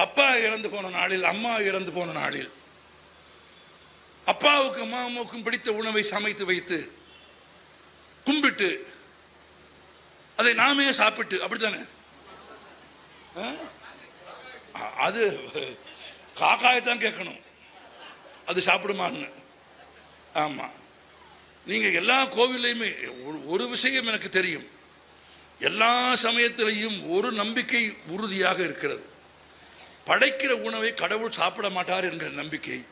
அப்பா இறந்து போன நாளில் அம்மா இறந்து போன நாளில் அப்பாவுக்கும் அம்மாவுக்கும் பிடித்த உணவை சமைத்து வைத்து கும்பிட்டு அதை நாமே சாப்பிட்டு அப்படித்தானே? ஆ? அ- அது தான் கேட்கணும். அது சாப்பிடுமான்னு. ஆமா. நீங்க எல்லா கோவிலையுமே ஒரு- ஒரு விஷயம் எனக்கு தெரியும். எல்லா சமயத்திலையும் ஒரு நம்பிக்கை உறுதியாக இருக்கிறது. படைக்கிற உணவை கடவுள் சாப்பிட மாட்டார் என்கிற நம்பிக்கை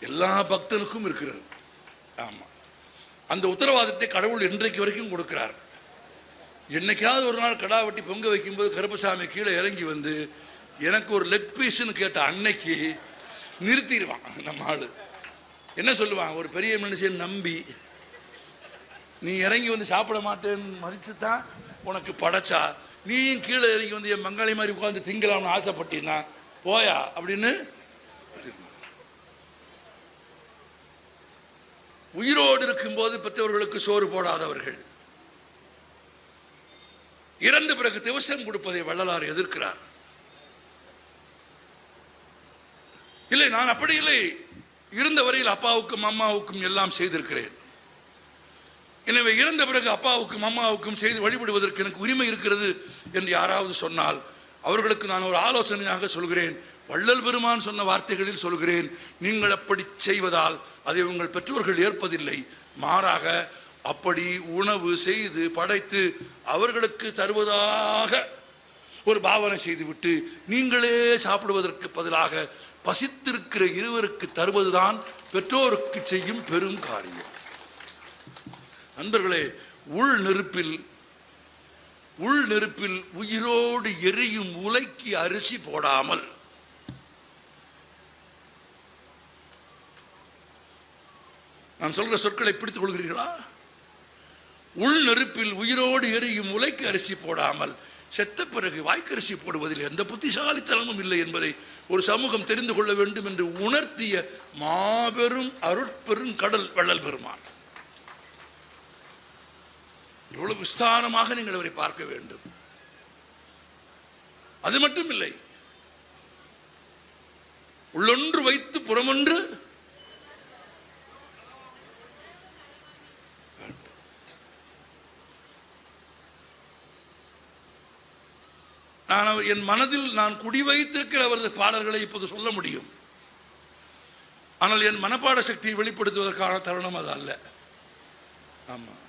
எல்லா பக்தனுக்கும் இருக்கிறது. ஆமா. அந்த உத்தரவாதத்தை கடவுள் இன்றைக்கு வரைக்கும் கொடுக்கிறார். என்னைக்காவது ஒரு நாள் கடா வெட்டி பொங்க வைக்கும்போது கருப்பசாமி கீழே இறங்கி வந்து எனக்கு ஒரு லெக் பீஸ்ன்னு கேட்ட அன்னைக்கு நிறுத்திடுவான் நம்ம ஆளு. என்ன சொல்லுவான்? ஒரு பெரிய மனுஷன் நம்பி நீ இறங்கி வந்து சாப்பிட மாட்டேன்னு மதித்து தான் உனக்கு படைச்சா நீயும் கீழே இறங்கி வந்து என் மங்களை மாதிரி உட்காந்து திங்கலாம்னு ஆசைப்பட்டீன்னா போயா அப்படின்னு உயிரோடு இருக்கும்போது பெற்றவர்களுக்கு சோறு போடாதவர்கள். இறந்த பிறகு திவசம் கொடுப்பதை வள்ளலார் எதிர்க்கிறார். இல்லை நான் அப்படி இல்லை. இருந்த வரையில் அப்பாவுக்கும் அம்மாவுக்கும் எல்லாம் செய்திருக்கிறேன். எனவே இறந்த பிறகு அப்பாவுக்கும் அம்மாவுக்கும் செய்து வழிபடுவதற்கு எனக்கு உரிமை இருக்கிறது என்று யாராவது சொன்னால் அவர்களுக்கு நான் ஒரு ஆலோசனையாக சொல்கிறேன். வள்ளல் பெருமான் சொன்ன வார்த்தைகளில் சொல்கிறேன் நீங்கள் அப்படி செய்வதால் அதை உங்கள் பெற்றோர்கள் ஏற்பதில்லை. மாறாக அப்படி உணவு செய்து படைத்து அவர்களுக்கு தருவதாக ஒரு பாவனை செய்துவிட்டு நீங்களே சாப்பிடுவதற்கு பதிலாக பசித்திருக்கிற இருவருக்கு தருவதுதான் பெற்றோருக்கு செய்யும் பெரும் காரியம். நண்பர்களே உள் நெருப்பில் உள் நெருப்பில் உயிரோடு எரியும் உலைக்கு அரிசி போடாமல். நான் சொல்ற சொற்களை பிடித்துக் கொள்கிறீர்களா? உள் நெருப்பில் உயிரோடு எரியும் உலைக்கு அரிசி போடாமல். செத்த பிறகு வாய்க்கரிசி போடுவதில் எந்த புத்திசாலித்தனமும் இல்லை என்பதை ஒரு சமூகம் தெரிந்து கொள்ள வேண்டும் என்று உணர்த்திய மாபெரும் அருட்பெரும் கடல் வள்ளல் பெருமான். இவ்வளவு விஸ்தாரமாக நீங்கள் அவரை பார்க்க வேண்டும். அது மட்டும் இல்லை உள்ளொன்று வைத்து புறமொன்று நான் என் மனதில் நான் குடி வைத்திருக்கிற அவரது பாடல்களை இப்போது சொல்ல முடியும். ஆனால் என் மனப்பாட சக்தியை வெளிப்படுத்துவதற்கான தருணம் அது அல்ல. ஆமாம்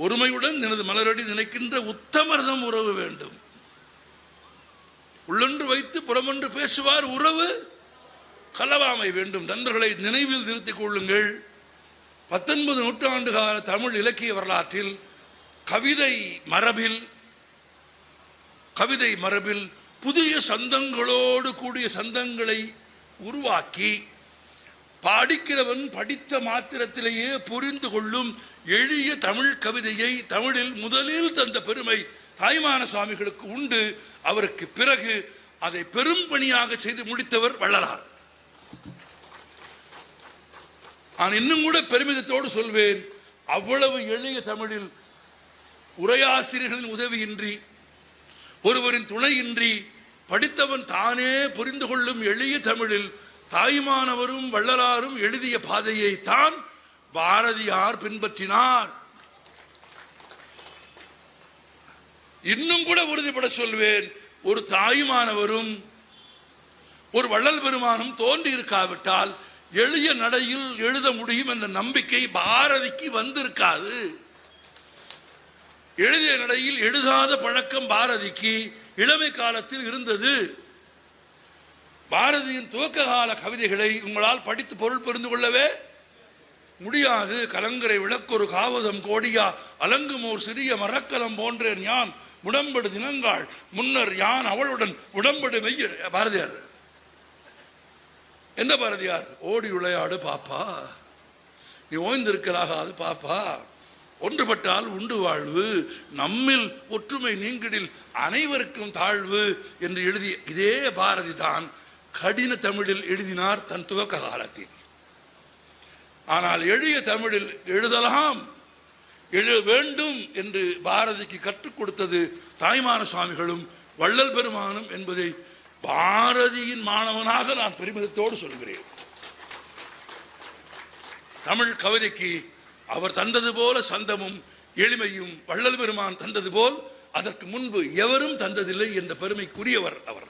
ஒருமையுடன் எனது மலரடி நினைக்கின்ற உத்தமர்தம் உறவு வேண்டும். உள்ளொன்று வைத்து புறமொன்று பேசுவார் உறவு கலவாமை வேண்டும். நண்பர்களை நினைவில் நிறுத்திக் கொள்ளுங்கள். பத்தொன்பது நூற்றாண்டு கால தமிழ் இலக்கிய வரலாற்றில் கவிதை மரபில் கவிதை மரபில் புதிய சந்தங்களோடு கூடிய சந்தங்களை உருவாக்கி படிக்கிறவன் படித்த மாத்திரத்திலேயே புரிந்து கொள்ளும் எளிய தமிழ் கவிதையை தமிழில் முதலில் தந்த பெருமை தாய்மான சுவாமிகளுக்கு உண்டு. அவருக்கு பிறகு அதை பெரும் பணியாக செய்து முடித்தவர் வள்ளலார். நான் இன்னும் கூட பெருமிதத்தோடு சொல்வேன் அவ்வளவு எளிய தமிழில் உரையாசிரியர்களின் உதவியின்றி ஒருவரின் துணையின்றி படித்தவன் தானே புரிந்து கொள்ளும் எளிய தமிழில் தாய்மானவரும் வள்ளலாரும் எழுதிய பாதையை தான் பாரதியார் பின்பற்றினார். இன்னும் கூட உறுதிப்பட சொல்வேன் ஒரு தாய்மானவரும் ஒரு வள்ளல் பெருமானும் தோன்றி இருக்காவிட்டால் எளிய நடையில் எழுத முடியும் என்ற நம்பிக்கை பாரதிக்கு வந்திருக்காது. எழுதிய நடையில் எழுதாத பழக்கம் பாரதிக்கு இளமை காலத்தில் இருந்தது. பாரதியின் துவக்க கால கவிதைகளை உங்களால் படித்து பொருள் புரிந்து கொள்ளவே முடியாது. கலங்கரை விளக்கொரு காவதம் கோடியா அலங்குமோர் சிறிய மரக்கலம் போன்றேன் யான் உடம்படு தினங்காள். முன்னர் யான் அவளுடன் உடம்படு மெய்யர். பாரதியார். எந்த பாரதியார்? ஓடி விளையாடு பாப்பா. நீ ஓய்ந்திருக்கலாகாது பாப்பா. ஒன்றுபட்டால் உண்டு வாழ்வு. நம்மில் ஒற்றுமை நீங்கிடில் அனைவருக்கும் தாழ்வு என்று எழுதிய இதே பாரதி தான் கடின தமிழில் எழுதினார் தன் துவக்க காலத்தில். ஆனால் எளிய தமிழில் எழுதலாம் எழுத வேண்டும் என்று பாரதிக்கு கற்றுக் கொடுத்தது தாய்மான சுவாமிகளும் வள்ளல் பெருமானும் என்பதை பாரதியின் மாணவனாக நான் பெருமிதத்தோடு சொல்கிறேன். தமிழ் கவிதைக்கு அவர் தந்தது போல சந்தமும் எளிமையும் வள்ளல் பெருமான் தந்தது போல் அதற்கு முன்பு எவரும் தந்ததில்லை என்ற பெருமைக்குரியவர் அவர்.